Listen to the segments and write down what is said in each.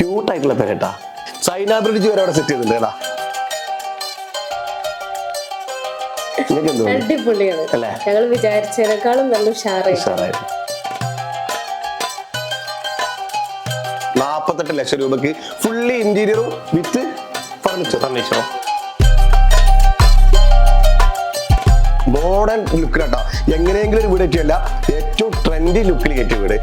Cute ആയിട്ടുള്ള പേരട്ടാ. China bridge വരെ അവിടെ സെറ്റ് ചെയ്തിട്ടുണ്ട് കേട്ടാ? അടിപൊളിയാണ്. ഞങ്ങൾ വിചാരിച്ചതിനേക്കാളും നല്ല ഉഷാറായി. നാപ്പത്തെട്ട് ലക്ഷം രൂപക്ക് ഫുള്ളി ഇന്റീരിയറും വിത്ത് ഫർണിച്ചർ ഫർണിച്ചറും മോഡേൺ ലുക്കിലാട്ടോ എങ്ങനെയെങ്കിലും ഒരു വീട് കിട്ടിയല്ല ഏറ്റവും ട്രെൻഡി ലുക്കിൽ കിട്ടിയ വീട്.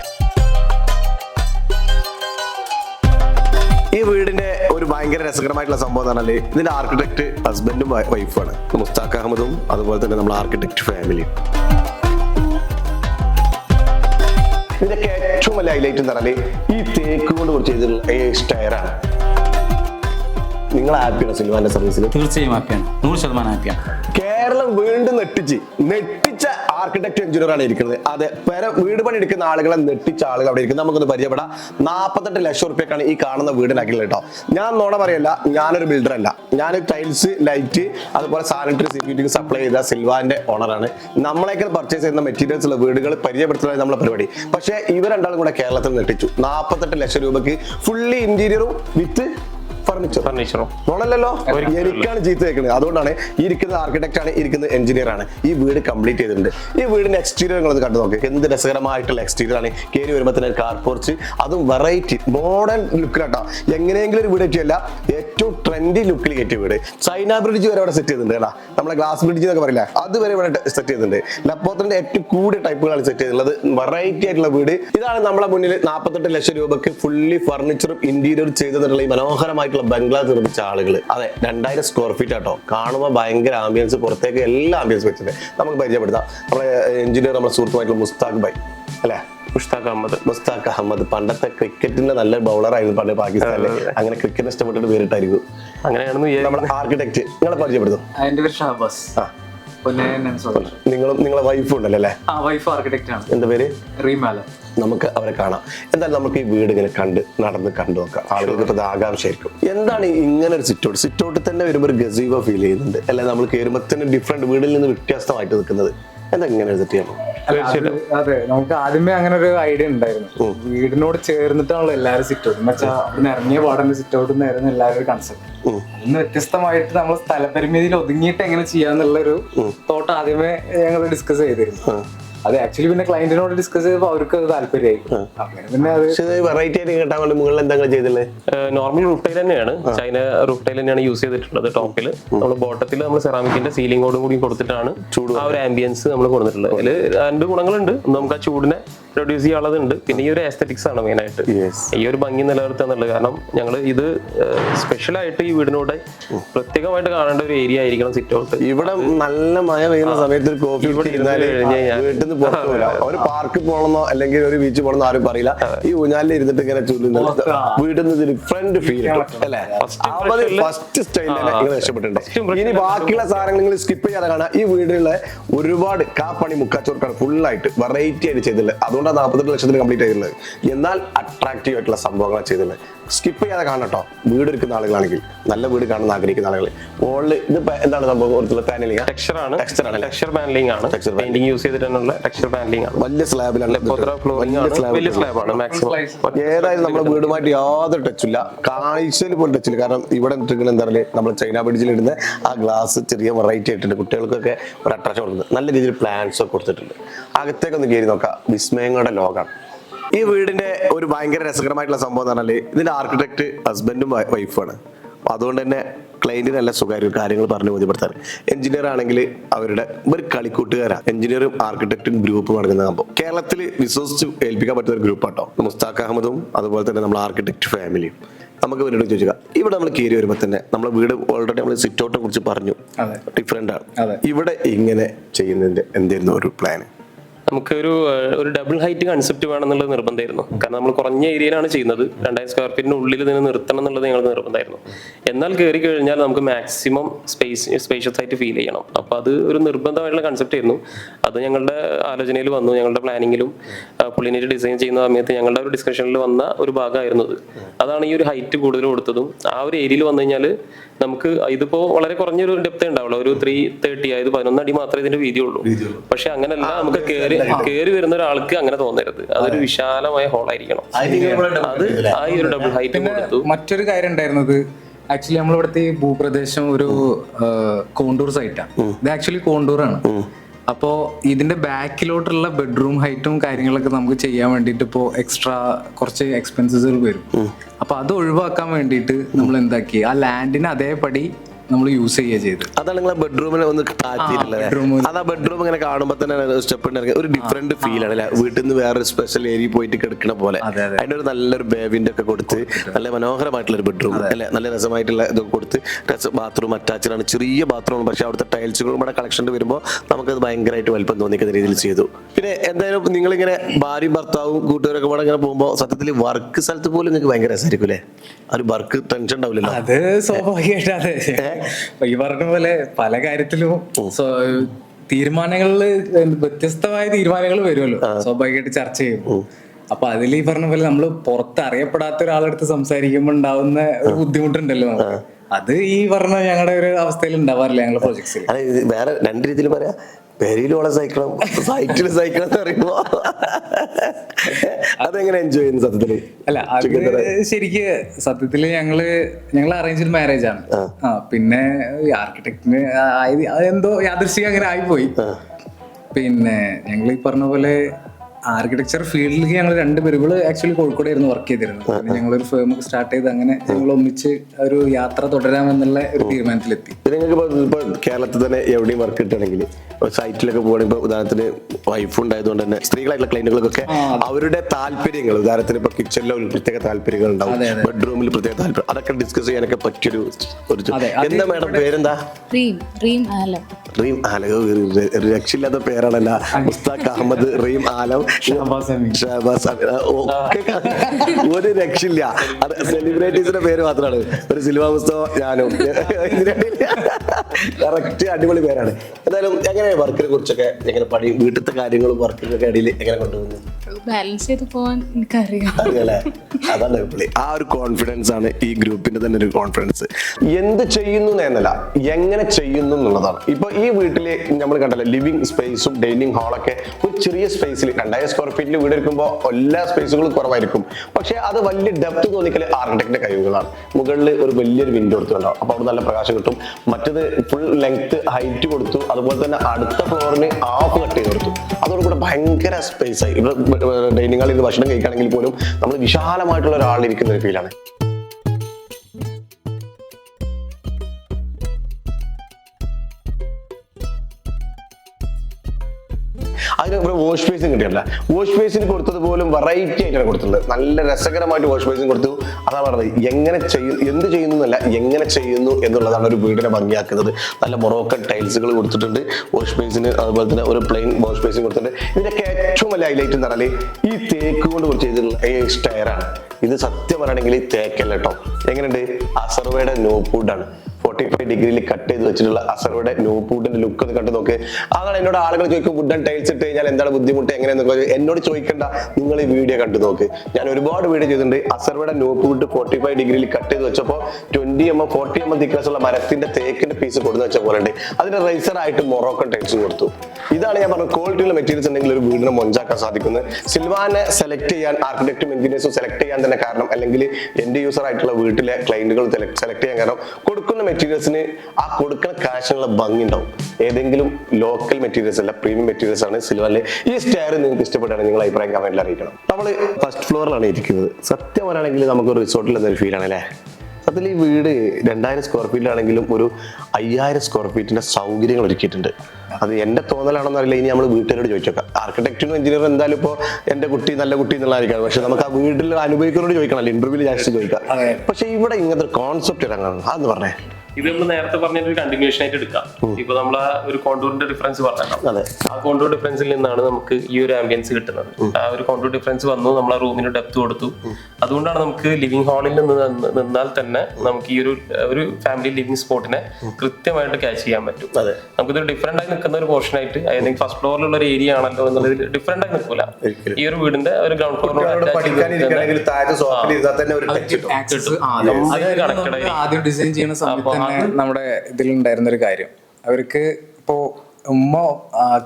ഭയങ്കര രസകരമായിട്ടുള്ള സംഭവം എന്ന് ഇതിന്റെ ആർക്കിടെക്ട് ഹസ്ബൻഡും വൈഫാണ് മുസ്താഖ് അഹമ്മദും അതുപോലെ തന്നെ നമ്മൾ ആർക്കിടെക്ട് ഫാമിലിയും ഇതിന്റെ ഏറ്റവും വലിയ ഹൈലൈറ്റ് എന്ന് പറഞ്ഞാൽ ഈ തേക്ക് കൊണ്ട് കുറച്ച് ചെയ്തിട്ടുള്ള സ്റ്റയറാണ് നിങ്ങൾ ഹാപ്പിയാണ് സിനിമാന്റെ സർവീസിൽ തീർച്ചയായും ഹാപ്പിയാണ് നൂറ് ശതമാനം ഹാപ്പിയാണ് കേരളം വീണ്ടും നെട്ടിച്ച് നെട്ടിച്ച ആർക്കിടെക്ട് എഞ്ചിനീയർ ആണ് ഇരിക്കുന്നത്. അതെ പെര വീട് പണി എടുക്കുന്ന ആളുകളെ നെട്ടിച്ച ആളുകൾ അവിടെ ഇരിക്കുന്നത് നമുക്കൊന്ന് പരിചയപ്പെടാം. നാൽപ്പത്തെട്ട് ലക്ഷം റുപ്യക്കാണ് ഈ കാണുന്ന വീടിനാക്കിയത് കേട്ടോ. ഞാൻ നോണ പറയല്ല ഞാനൊരു ബിൽഡർ അല്ല. ഞാൻ ടൈൽസ് ലൈറ്റ് അതുപോലെ സാനിറ്ററി സെക്യൂരിറ്റി സപ്ലൈ ചെയ്ത സിൽവാന്റെ ഓണറാണ് നമ്മളേക്ക് പർച്ചേസ് ചെയ്യുന്ന മെറ്റീരിയൽസ് ഉള്ള വീടുകൾ പരിചയപ്പെടുത്തുന്നത് നമ്മളെ പരിപാടി. പക്ഷേ ഇവർ രണ്ടാളും കൂടെ കേരളത്തിൽ നെട്ടിച്ചു നാൽപ്പത്തെട്ട് ലക്ഷം രൂപയ്ക്ക് ഫുള്ളി ഇന്റീരിയറും വിത്ത് ഫർണിച്ചർ ഫർണിച്ചറോ. എനിക്കാണ് ചീത്ത വെക്കുന്നത് അതുകൊണ്ടാണ് ഈ ഇരിക്കുന്ന ആർക്കിടെക്ട് ആണ് ഇരിക്കുന്ന എഞ്ചിനീയർ ആണ്. ഈ വീട് കംപ്ലീറ്റ് ചെയ്തിട്ടുണ്ട്. ഈ വീടിന്റെ എക്സ്റ്റീരിയർ നിങ്ങൾ കണ്ടു നോക്ക്. എന്ത് രസകരമായിട്ടുള്ള എക്സ്റ്റീരിയർ ആണ്. കയറി വരുമ്പോൾ തന്നെ കാർ പോർച്ച് അതും വെറൈറ്റി മോഡേൺ ലുക്കിലാട്ടോ എങ്ങനെയെങ്കിലും ഒരു വീട് കിട്ടിയല്ല ഏറ്റവും ട്രെൻഡി ലുക്കിൽ കയറ്റിയ വീട്. ചൈന ബ്രിഡ്ജ് വരെ അവിടെ സെറ്റ് ചെയ്തിട്ടുണ്ട് കേട്ടോ. നമ്മളെ ഗ്ലാസ് ബ്രിഡ്ജ് എന്നൊക്കെ പറയില്ല? അതുവരെ ഇവിടെ സെറ്റ് ചെയ്തിട്ടുണ്ട്. ലപ്പോത്തിന്റെ ഏറ്റവും കൂടിയ ടൈപ്പുകളാണ് സെറ്റ് ചെയ്തിട്ടുള്ളത്. വെറൈറ്റി ആയിട്ടുള്ള വീട്. ഇതാണ് നമ്മളെ മുന്നിൽ നാൽപ്പത്തെട്ട് ലക്ഷം രൂപക്ക് ഫുള്ളി ഫർണിച്ചറും ഇന്റീരിയർ ചെയ്തിട്ടുള്ള ഈ മനോഹരമായിട്ടുള്ള ബംഗ്ലാവ് നിർമ്മിച്ച ആളുകൾ അതെ രണ്ടായിരം സ്ക്വയർ ഫീറ്റ് ആട്ടോ. കാണുമ്പോൾ ഭയങ്കര ആംബിയൻസ് പുറത്തേക്ക് എല്ലാ ആംബിയൻസ് വെച്ചിട്ടുണ്ട് നമുക്ക് പരിചയപ്പെടുത്താം. നമ്മുടെ എഞ്ചിനീയർ നമ്മുടെ സുഹൃത്തുമായിട്ടുള്ള മുസ്താഖ് ബൈ അല്ലേ? മുഷ്താഖ് അഹമ്മദ്. മുസ്താഖ് അഹമ്മദ്. പണ്ടത്തെ ക്രിക്കറ്റിന്റെ നല്ല ബൗളറായിരുന്നു പണ്ട് പാകിസ്ഥാനിലെ. അങ്ങനെ ക്രിക്കറ്റ് ഇഷ്ടപ്പെട്ടിട്ട് പേരിട്ടായിരിക്കും. അങ്ങനെയാണെന്ന് നമ്മുടെ ആർക്കിടെക്ട് നിങ്ങളെ പരിചയപ്പെടുത്തും. എന്റെ പേര് ഷാബാസ്. ആ. പൊന്നേൻ നിങ്ങളും നിങ്ങളെ വൈഫും ഉണ്ടല്ലേ അല്ലേ? ആ വൈഫ് ആർക്കിടെക്ട് ആണ്. എന്താ പേര്? റീമാല നമുക്ക് അവരെ കാണാം. എന്തായാലും നമുക്ക് ഈ വീട് ഇങ്ങനെ കണ്ട് നടന്ന് കണ്ടു നോക്കാം. ആളുകൾക്ക് ഇപ്പൊ ഇത് ആകാംക്ഷയായിരിക്കും. എന്താണ് ഇങ്ങനെ ഒരു സിറ്റൗട്ട്? സിറ്റൗട്ടിൽ തന്നെ വരുമ്പോൾ ഒരു ഗസീവ ഫീൽ ചെയ്യുന്നുണ്ട്. അല്ലെ? നമ്മൾ കയറുമ്പോൾ തന്നെ ഡിഫറെന്റ് വീടിൽ നിന്ന് വ്യത്യസ്തമായിട്ട് നിൽക്കുന്നത്. എന്താ ഇങ്ങനെ ഒരു സെറ്റ് ചെയ്യണം അല്ല, അതെ നമുക്ക് ആദ്യമേ അങ്ങനെ ഒരു ഐഡിയ ഉണ്ടായിരുന്നു. വീടിനോട് ചേർന്നിട്ടാണല്ലോ എല്ലാവരും സിറ്റ് ഔട്ട് എന്ന് വെച്ചാൽ അവിടുന്ന് ഇറങ്ങിയ പാടന്റെ സിറ്റ് ഔട്ട് എന്നായിരുന്നു എല്ലാവരും കൺസെപ്റ്റ് അതിന് വ്യത്യസ്തമായിട്ട് നമ്മൾ സ്ഥലപരിമിതിയിൽ ഒതുങ്ങിയിട്ട് എങ്ങനെ ചെയ്യാന്നുള്ള ഒരു തോട്ട് ആദ്യമേ ഞങ്ങൾ ഡിസ്കസ് ചെയ്തിരുന്നു. അത് ആക്ച്വലി പിന്നെ ക്ലയന്റിനോട് ഡിസ്കസ് ചെയ്തപ്പോൾ അവർക്ക് അത് താല്പര്യമായി അങ്ങനെ പിന്നെ അത് പക്ഷേ വെറൈറ്റി ആയിട്ട് കിട്ടാൻ വേണ്ടി മുകളിൽ എന്താ ചെയ്തില്ലേ നോർമൽ റൂഫ് ടൈൽ തന്നെയാണ്. ചൈന റൂഫ് ടൈൽ തന്നെയാണ് യൂസ് ചെയ്തിട്ടുള്ളത് ടോപ്പിൽ നമ്മൾ ബോട്ടത്തിൽ നമ്മൾ സെറാമിക്കിന്റെ സീലിംഗോടും കൂടി കൊടുത്തിട്ടാണ് ആ ഒരു ആംബിയൻസ് നമ്മൾ കൊടുത്തിട്ടുള്ളത്. അതിൽ രണ്ട് ഗുണങ്ങളുണ്ട്. നമുക്ക് ആ ചൂടിനെ റെഡ്യൂസ് ചെയ്യാനുള്ളതുണ്ട് പിന്നെ ഈ ഒരു എസ്തറ്റിക്സ് ആണ് മെയിൻ ആയിട്ട്. ഈ ഒരു ഭംഗി നിലനിർത്തുക എന്നുള്ളത്. കാരണം ഞങ്ങൾ ഇത് സ്പെഷ്യൽ ആയിട്ട് ഈ വീടിനോട് പ്രത്യേകമായിട്ട് കാണേണ്ട ഒരു ഏരിയ ആയിരിക്കണം സിറ്റ് ഔട്ട് ഇവിടെ നല്ല മഴ പെയ്യുന്ന സമയത്ത് ഒരു കോഫി വീട്ടിൽ നിന്ന് പുറത്തു ഒരു പാർക്കിൽ പോകണമെന്നോ അല്ലെങ്കിൽ ഒരു ബീച്ച് പോകണമെന്നോ ആരും പറയില്ല. ഈ ഊഞ്ഞാലിൽ ഇരുന്നിട്ട് ഇങ്ങനെ ചുല്ലുന്ന വീട്ടിൽ നിന്ന് ഡിഫറെന്റ് ഫീൽ അല്ലേ? ഫസ്റ്റ് സ്റ്റൈലിൽ ഇങ്ങനെ രക്ഷപ്പെട്ടിട്ടുണ്ട്. ഇനി ബാക്കിയുള്ള സാധനങ്ങൾ നിങ്ങൾ സ്കിപ്പ് ചെയ്യാതെ കാണാം. ഈ വീടുകളിലെ ഒരുപാട് കാപ്പണി മുക്കാച്ചോർക്കാണ് ഫുൾ ആയിട്ട് വെറൈറ്റി ആയിട്ട് ചെയ്തിട്ടുള്ളത്. അതുകൊണ്ടാണ് നാൽപ്പത്തെട്ട് ലക്ഷത്തിന് കംപ്ലീറ്റ് ചെയ്തിട്ടുള്ളത് എന്നാൽ അട്രാക്റ്റീവ് ആയിട്ടുള്ള സംഭവങ്ങളാണ് ചെയ്തിട്ടുള്ളത് സ്കിപ്പ് ചെയ്യാതെ കാണട്ടോ വീട് എടുക്കുന്ന ആളുകളാണെങ്കിൽ നല്ല വീട് കാണാൻ ആഗ്രഹിക്കുന്ന ആളുകൾ. മോളിൽ ഇത് എന്താണ് സംഭവം? ഒരു പാനലിംഗ് ടെക്സ്ചർ ആണ്. ടെക്സ്ചർ പാനലിംഗ് ആണ്. പെയിന്റിംഗ് യൂസ് ചെയ്തിട്ടുള്ള ടെക്സ്ചർ പാനലിംഗ് ആണ്. വലിയ സ്ലാബിലാണ് വലിയ സ്ലാബ് ആണ് മാക്സിമം ഏതായാലും നമ്മുടെ വീടുമായിട്ട് യാതൊരു ടച്ചില്ല കാഴ്ചയിൽ പോലും ടച്ചില്ല കാരണം ഇവിടെ നിൽക്കുന്ന എന്താ പറയുക നമ്മൾ ചൈന ഇടുന്ന ആ ഗ്ലാസ് ചെറിയ വെറൈറ്റി ആയിട്ടുണ്ട്. കുട്ടികൾക്കൊക്കെ ഒരു അട്രാക്ഷൻ കൊടുക്കുന്നത് നല്ല രീതിയിൽ പ്ലാൻസ് ഒക്കെ കൊടുത്തിട്ടുണ്ട്. അകത്തേക്കൊന്ന് കയറി നോക്കാം. വിസ്മയങ്ങളുടെ ലോകമാണ് ഈ വീടിന്റെ ഒരു ഭയങ്കര രസകരമായിട്ടുള്ള സംഭവം എന്ന് പറഞ്ഞാൽ ഇതിന്റെ ആർക്കിടെക്ട് ഹസ്ബൻഡും വൈഫാണ് അതുകൊണ്ട് തന്നെ ക്ലയന്റിന് നല്ല സ്വകാര്യ കാര്യങ്ങൾ പറഞ്ഞു ബോധ്യപ്പെടുത്താൻ എഞ്ചിനീയർ ആണെങ്കിൽ അവരുടെ ഒരു കളിക്കൂട്ടുകാരാണ് എഞ്ചിനീയറും ആർക്കിടെക്റ്റും ഗ്രൂപ്പ് നടക്കുന്ന സംഭവം. കേരളത്തിൽ വിശ്വസിച്ച് ഏൽപ്പിക്കാൻ പറ്റുന്ന ഒരു ഗ്രൂപ്പാട്ടോ മുസ്താഖ് അഹമ്മദും അതുപോലെ തന്നെ നമ്മൾ ആർക്കിടെക്ട് ഫാമിലിയും നമുക്ക് ഇവരോട് ചോദിക്കാം ഇവിടെ നമ്മൾ കയറി വരുമ്പോൾ തന്നെ നമ്മളെ വീട് ഓൾറെഡി നമ്മൾ സിറ്റ് ഔട്ടിനെ കുറിച്ച് പറഞ്ഞു. ഡിഫറെന്റ് ആണ്. ഇവിടെ ഇങ്ങനെ ചെയ്യുന്നതിന്റെ എന്തായിരുന്നു ഒരു പ്ലാൻ നമുക്ക് ഒരു ഒരു ഡബിൾ ഹൈറ്റ് കൺസെപ്റ്റ് വേണമെന്നുള്ളത് നിർബന്ധമായിരുന്നു. കാരണം നമ്മൾ കുറഞ്ഞ ഏരിയയിലാണ് ചെയ്യുന്നത്. രണ്ടായിരം സ്ക്വയർ ഫീറ്റിന് ഉള്ളിൽ നിന്ന് നിർത്തണം എന്നുള്ളത് ഞങ്ങൾക്ക് നിർബന്ധമായിരുന്നു. എന്നാൽ കയറി കഴിഞ്ഞാൽ നമുക്ക് മാക്സിമം സ്പേസ് സ്പേഷ്യസ് ആയിട്ട് ഫീൽ ചെയ്യണം. അപ്പൊ അത് ഒരു നിർബന്ധമായിട്ടുള്ള കൺസെപ്റ്റ് ആയിരുന്നു. അത് ഞങ്ങളുടെ ആലോചനയിൽ വന്നു. ഞങ്ങളുടെ പ്ലാനിങ്ങിലും പുള്ളിനേറ്റ് ഡിസൈൻ ചെയ്യുന്ന സമയത്ത് ഞങ്ങളുടെ ഒരു ഡിസ്കഷനിൽ വന്ന ഒരു ഭാഗമായിരുന്നു അത്. അതാണ് ഈ ഒരു ഹൈറ്റ് കൂടുതൽ കൊടുത്തതും. ആ ഒരു ഏരിയയിൽ വന്നു കഴിഞ്ഞാൽ നമുക്ക് ഇതിപ്പോ വളരെ കുറഞ്ഞൊരു ഡെപ്ത് ഉണ്ടാവുള്ളൂ. ഒരു ത്രീ തേർട്ടി ആയത് പതിനൊന്ന് അടി മാത്രമേ ഇതിന്റെ വീതി ഉള്ളൂ. പക്ഷെ അങ്ങനല്ല നമുക്ക് കയറി കയറി വരുന്ന ഒരാൾക്ക് അങ്ങനെ തോന്നരുത്. അതൊരു വിശാലമായ ഹോൾ ആയിരിക്കണം. അത് ആ ഒരു ഡബിൾ ഹൈറ്റ് കൊടുത്തു. മറ്റൊരു കാര്യം ഉണ്ടായിരുന്നത് ആക്ച്വലി നമ്മളിവിടുത്തെ ഈ ഭൂപ്രദേശം ഒരു കോണ്ടൂർ സൈറ്റാണ് ഇത് ആക്ച്വലി കോണ്ടൂർ ആണ്. അപ്പോ ഇതിന്റെ ബാക്കിലോട്ടുള്ള ബെഡ്റൂം ഹൈറ്റും കാര്യങ്ങളൊക്കെ നമുക്ക് ചെയ്യാൻ വേണ്ടിയിട്ട് ഇപ്പോൾ എക്സ്ട്രാ കുറച്ച് എക്സ്പെൻസസുകൾ വരും. അപ്പോൾ അത് ഒഴിവാക്കാൻ വേണ്ടിയിട്ട് നമ്മൾ എന്താക്കി? ആ ലാൻഡിന് അതേപടി നമ്മൾ യൂസ് ചെയ്യുക ചെയ്ത്. അതാണ് നിങ്ങളെ ബെഡ്റൂമിൽ ഒന്ന് താഴ്ത്തിയിട്ടുള്ളത്. അത് ബെഡ്റൂം ഇങ്ങനെ കാണുമ്പോൾ തന്നെ സ്റ്റെപ്പ് ഒരു ഡിഫറെന്റ് ഫീൽ ആണ് അല്ലെ? വീട്ടിൽ നിന്ന് വേറെ സ്പെഷ്യൽ ഏരിയ പോയിട്ട് കിടക്കണ പോലെ. അതെ, അതെ. അതിന്റെ ഒരു നല്ലൊരു ബേബിന്റെ ഒക്കെ കൊടുത്ത് നല്ല മനോഹരമായിട്ടുള്ള ഒരു ബെഡ്റൂം അല്ലെ? നല്ല രസമായിട്ടുള്ള ഇതൊക്കെ കൊടുത്ത് ബാത്റൂം അറ്റാച്ച്ഡ് ആണ്. ചെറിയ ബാത്റൂം പക്ഷെ അവിടുത്തെ ടൈൽസുകളും കൂടെ കളക്ഷൻ വരുമ്പോൾ നമുക്കത് ഭയങ്കരമായിട്ട് വലിപ്പം തോന്നിക്കുന്ന രീതിയിൽ ചെയ്തു. പിന്നെ എന്തായാലും നിങ്ങളിങ്ങനെ ഭാര്യയും ഭർത്താവും കൂട്ടുകാരൊക്കെ കൂടെ ഇങ്ങനെ പോകുമ്പോൾ സത്യത്തിൽ വർക്ക് സ്ഥലത്ത് പോലും നിങ്ങൾക്ക് ഭയങ്കര രസമായിരിക്കും അല്ലേ? ആ ഒരു വർക്ക് ടെൻഷൻ ഉണ്ടാവില്ലല്ലോ. അത് സ്വാഭാവികമായിട്ട് ഈ പറഞ്ഞ പോലെ പല കാര്യത്തിലും തീരുമാനങ്ങളിൽ വ്യത്യസ്തമായ തീരുമാനങ്ങൾ വരുമല്ലോ. സ്വാഭാവികമായിട്ട് ചർച്ച ചെയ്യും. അപ്പൊ അതിൽ ഈ പറഞ്ഞ പോലെ നമ്മൾ പുറത്ത് അറിയപ്പെടാത്ത ഒരാളെടുത്ത് സംസാരിക്കുമ്പോൾ ഉണ്ടാവുന്ന ഒരു ബുദ്ധിമുട്ടുണ്ടല്ലോ അത് ഈ പറഞ്ഞ ഞങ്ങളുടെ ഒരു അവസ്ഥയിൽ ഉണ്ടാവാറില്ല ഞങ്ങളുടെ പ്രോജക്ട്സിൽ വേറെ രണ്ട് രീതിയിൽ പറയാ. പെരിയിലുള്ള സൈക്കിളും സൈറ്റിൽ സൈക്കിൾ എന്ന് പറയുമ്പോ അതെങ്ങനെ എൻജോയ് ചെയ്യുന്നു സത്യത്തിൽ? അല്ല ശരിക്ക് സത്യത്തിൽ ഞങ്ങൾ ഞങ്ങൾ അറേഞ്ച്ഡ് മാരേജ് ആണ്. പിന്നെ ആർക്കിടെക്ടിന് എന്തോ യാദൃശികം അങ്ങനെ ആയിപ്പോയി പിന്നെ ഞങ്ങൾ ഈ പറഞ്ഞ പോലെ ആർക്കിടെക്ചർ ഫീൽഡിലേക്ക് ഞങ്ങൾ രണ്ടുപേരും ഇവൾ ആക്ച്വലി കോഴിക്കോടായിരുന്നു വർക്ക് ചെയ്തിരുന്നത്. പിന്നെ ഞങ്ങളൊരു ഫേം സ്റ്റാർട്ട് ചെയ്ത് അങ്ങനെ ഞങ്ങൾ ഒന്നിച്ച് ഒരു യാത്ര തുടരാമെന്നുള്ള ഒരു തീരുമാനത്തിലെത്തി. കേരളത്തിൽ തന്നെ എവിടെയും വർക്ക് കിട്ടണമെങ്കിൽ സൈറ്റിലൊക്കെ പോകണമെങ്കിൽ ഇപ്പൊ ഉദാഹരണത്തിന് വൈഫ് ഉണ്ടായതുകൊണ്ട് തന്നെ സ്ത്രീകളായിട്ടുള്ള ക്ലൈന്റുകൾക്കൊക്കെ അവരുടെ താല്പര്യങ്ങൾ ഉദാഹരണത്തിന് ഇപ്പൊ കിച്ചണിലെ ഒരു പ്രത്യേക താല്പര്യങ്ങൾ ഉണ്ടാവും. ബെഡ്റൂമിൽ പ്രത്യേക താല്പര്യം. അതൊക്കെ ഡിസ്കസ് ചെയ്യാനൊക്കെ പറ്റിയൊരു ഒരു എന്താ മാഡം പേരെന്താ? റീം റീം ആലം. രക്ഷയില്ലാത്ത പേരാണല്ല. മുസ്താഖ് അഹമ്മദ് റീം ആലം. ഷഹബാസ്. ആ, ഒക്കെ ഒരു രക്ഷയില്ല. അത് സെലിബ്രിറ്റീസിന്റെ പേര് മാത്രമാണ് ഒരു സിനിമ പുസ്തകം ഞാനും. കറക്റ്റ് അടിപൊളി പേരാണ്. എന്തായാലും എങ്ങനെ വർക്കിനെ കുറിച്ചൊക്കെ? എങ്ങനെ പണി വീട്ടിലത്തെ കാര്യങ്ങളും വർക്കിനൊക്കെ ഇടയിൽ എങ്ങനെ കൊണ്ടുപോകുന്നു ബാലൻസ് ചെയ്ത് പോവാൻ എനിക്കറിയാം. അറിയാലേ? അതാണ് പുള്ളി. ആ ഒരു കോൺഫിഡൻസ് ആണ് ഈ ഗ്രൂപ്പിന്റെ തന്നെ ഒരു കോൺഫിഡൻസ് എന്ത് ചെയ്യുന്നു എന്നല്ല എങ്ങനെ ചെയ്യുന്നു എന്നുള്ളതാണ്. ഇപ്പൊ ഈ വീട്ടിൽ നമ്മൾ കണ്ടല്ലോ ലിവിംഗ് സ്പേസും ഡൈനിങ് ഹാളൊക്കെ ഒരു ചെറിയ സ്പേസിൽ രണ്ടായിരം സ്ക്വയർ ഫീറ്റിൽ വീട് എടുക്കുമ്പോൾ എല്ലാ സ്പേസുകളും കുറവായിരിക്കും. പക്ഷെ അത് വലിയ ഡെപ്ത് തോന്നിക്കൽ ആർക്കിടെക്ടിന്റെ കഴിവുകളാണ്. മുകളിൽ ഒരു വലിയൊരു വിൻഡോ എടുത്തുണ്ടാവും അപ്പൊ അവിടെ നല്ല പ്രകാശം കിട്ടും. മറ്റത് ഫുൾ ലെങ്ത് ഹൈറ്റ് കൊടുത്തു. അതുപോലെ തന്നെ അടുത്ത ഫ്ലോറിന് ഹാഫ് കട്ട് ചെയ്ത് കൊടുത്തു. അതോടുകൂടെ ഭയങ്കര സ്പേസ് ആയി. ഡൈനിങ് ഹാളിൽ ഭക്ഷണം കഴിക്കുകയാണെങ്കിൽ പോലും നമ്മൾ വിശാലമായിട്ടുള്ള ഒരാളിരിക്കുന്ന ഒരു ഫീലാണ് അതിന് വാഷ് ബേസും കിട്ടിയില്ല വാഷ് ബേസിന് കൊടുത്തത് പോലും വെറൈറ്റി ആയിട്ടാണ് കൊടുത്തത് നല്ല രസകരമായിട്ട് വാഷ് ബേസും കൊടുത്തു അതാണ് പറഞ്ഞത് എങ്ങനെ ചെയ്യും എന്ത് ചെയ്യുന്നു എന്നല്ല എങ്ങനെ ചെയ്യുന്നു എന്നുള്ളതാണ് ഒരു വീടിനെ ഭംഗിയാക്കുന്നത്. നല്ല മൊറോക്കൻ ടൈൽസുകൾ കൊടുത്തിട്ടുണ്ട് വാഷ് ബേസിന് അതുപോലെ തന്നെ ഒരു പ്ലെയിൻ വാഷ് ബേസിന് കൊടുത്തിട്ടുണ്ട്. ഇതിനൊക്കെ ഏറ്റവും വലിയ ഹൈലൈറ്റ് എന്ന് പറഞ്ഞാൽ ഈ തേക്ക് കൊണ്ട് കുറച്ച് ചെയ്തിട്ടുള്ള ഈ സ്റ്റയറാണ് ഇത് സത്യം പറയുകയാണെങ്കിൽ ഈ തേക്കല്ല കേട്ടോ. എങ്ങനെയുണ്ട്? അസർവയുടെ നോപ്പൂഡാണ് ഫോർട്ടി ഫൈവ് ഡിഗ്രിയിൽ കട്ട് ചെയ്ത് വെച്ചിട്ടുള്ള അസർവയുടെ നോപ്പൂട്ടിന്റെ ലുക്ക് ഒന്ന് കണ്ടു നോക്ക്. അതാണ് എന്നോട് ആളുകൾ ചോദിക്കും വുഡൻ ടൈൽസ് ഇട്ട് കഴിഞ്ഞാൽ എന്താണ് ബുദ്ധിമുട്ട്? എങ്ങനെയെന്നൊക്കെ. എന്നോട് ചോദിക്കേണ്ട. നിങ്ങൾ ഈ വീഡിയോ കണ്ടു നോക്ക്. ഞാൻ ഒരുപാട് വീഡിയോ ചെയ്തിട്ടുണ്ട്. അസർവയുടെ നോപ്പൂട്ട് ഫോർട്ടി ഫൈവ് ഡിഗ്രിയിൽ കട്ട് ചെയ്ത് വെച്ചപ്പോൾ twenty M M forty M M thickness ഉള്ള മരത്തിന്റെ തേക്കിന്റെ പീസ് കൊടുത്ത് വെച്ച പോലെ ഉണ്ട്. അതിന് റൈസർ ആയിട്ട് മൊറോക്കൻ ടൈൽസ് കൊടുത്തു. ഇതാണ് ഞാൻ പറഞ്ഞത്. ക്വാളിറ്റിയുള്ള മെറ്റീരിയൽസ് ഉണ്ടെങ്കിൽ ഒരു വീടിനെ മൊഞ്ചാക്കാൻ സാധിക്കുന്നത് സിൽവാനെ സെലക്ട് ചെയ്യാൻ ആർക്കിടെക്റ്റും എഞ്ചിനീയേഴ്സും സെലക്ട് ചെയ്യാൻ തന്നെ കാരണം അല്ലെങ്കിൽ എൻഡ് യൂസർ ആയിട്ടുള്ള വീട്ടിലെ ക്ലൈന്റുകൾ സെലക്ട് ചെയ്യാൻ കാരണം കൊടുക്കുന്ന മെറ്റീരിയൽസിന് ആ കൊടുക്കുന്ന കാശിനുള്ള ഭംഗി ഉണ്ടാവും ഏതെങ്കിലും ലോക്കൽ മെറ്റീരിയൽസ് അല്ല പ്രീമിയം മെറ്റീരിയൽസ് ആണ് സിൽവറിലെ ഈ സ്റ്റെയർ നിങ്ങൾക്ക് ഇഷ്ടപ്പെട്ടാണ് നിങ്ങൾ അഭിപ്രായം കമന്റിൽ അറിയിക്കണം. നമ്മൾ ഫസ്റ്റ് ഫ്ലോറിലാണ് ഇരിക്കുന്നത്. സത്യം പറയുകയാണെങ്കിൽ നമുക്ക് റിസോർട്ടിൽ എന്നൊരു ഫീൽ ആണ് അല്ലേ? സത്യത്തിൽ ഈ വീട് രണ്ടായിരം സ്ക്വയർ ഫീറ്റ് ആണെങ്കിലും ഒരു അയ്യായിരം സ്ക്വയർ ഫീറ്റിന്റെ സൗകര്യങ്ങൾ ഒരുക്കിയിട്ടുണ്ട്. അത് എന്റെ തോന്നലാണെന്ന് അറിയില്ല. ഇനി നമ്മൾ വീട്ടുകാരോട് ചോദിച്ചോക്കാം. ആർക്കിടെക്റ്റിനും എഞ്ചിനീയറും എന്തായാലും ഇപ്പോൾ എന്റെ കുട്ടി നല്ല കുട്ടി എന്നുള്ളതായിരിക്കാം പക്ഷെ നമുക്ക് ആ വീട്ടിൽ അനുഭവിക്കുന്നവരോട് ചോദിക്കണമല്ലോ ഇന്റർവ്യൂവിൽ ജാസ്റ്റ് ചോദിക്കാം. പക്ഷെ ഇവിടെ ഇങ്ങനത്തെ കോൺസെപ്റ്റ് ഇറങ്ങണം. അതെന്ന് പറഞ്ഞേ? ഇത് നമ്മൾ നേരത്തെ പറഞ്ഞ ഒരു കണ്ടിന്യൂഷൻ ആയിട്ട് എടുക്കാം. ഇപ്പൊ നമ്മൾ ആ ഒരു കോണ്ടൂറിന്റെ ഡിഫറൻസ് പറഞ്ഞല്ലോ. അതെ. ആ കോണ്ടൂർ ഡിഫറൻസിൽ നിന്നാണ് നമുക്ക് ഈ ഒരു ആംബിയൻസ് കിട്ടുന്നത്. ആ ഒരു കോണ്ടൂർ ഡിഫറൻസ് വന്നു നമ്മൾ ആ റൂമിന് ഡെപ്ത് കൊടുത്തു. അതുകൊണ്ടാണ് നമുക്ക് ലിവിംഗ് ഹാളിൽ നിന്ന് നിന്ന് നിന്നാൽ തന്നെ നമുക്ക് ഈ ഒരു ഒരു ഫാമിലി ലിവിംഗ് സ്പോട്ടിനെ കൃത്യമായിട്ട് ക്യാച്ച് ചെയ്യാൻ പറ്റും. അതെ. നമുക്കിത് ഡിഫറെന്റ് ആയി നിൽക്കുന്ന ഒരു പോർഷൻ ആയിട്ട് അതായത് ഫസ്റ്റ് ഫ്ലോറിലുള്ള ഒരു ഏരിയ ആണല്ലോ എന്നുള്ളത് ഡിഫറെന്റ് ആയി നിൽക്കൂല. ഈ ഒരു വീടിന്റെ ഒരു ഗ്രൗണ്ട് ഫ്ലോറിനോട്. ആദ്യം ഡിസൈൻ ചെയ്യുന്ന സമയത്ത് തന്നെ നമ്മുടെ ഇതിലുണ്ടായിരുന്ന ഒരു കാര്യം. അവർക്ക് ഇപ്പോ ഉമ്മ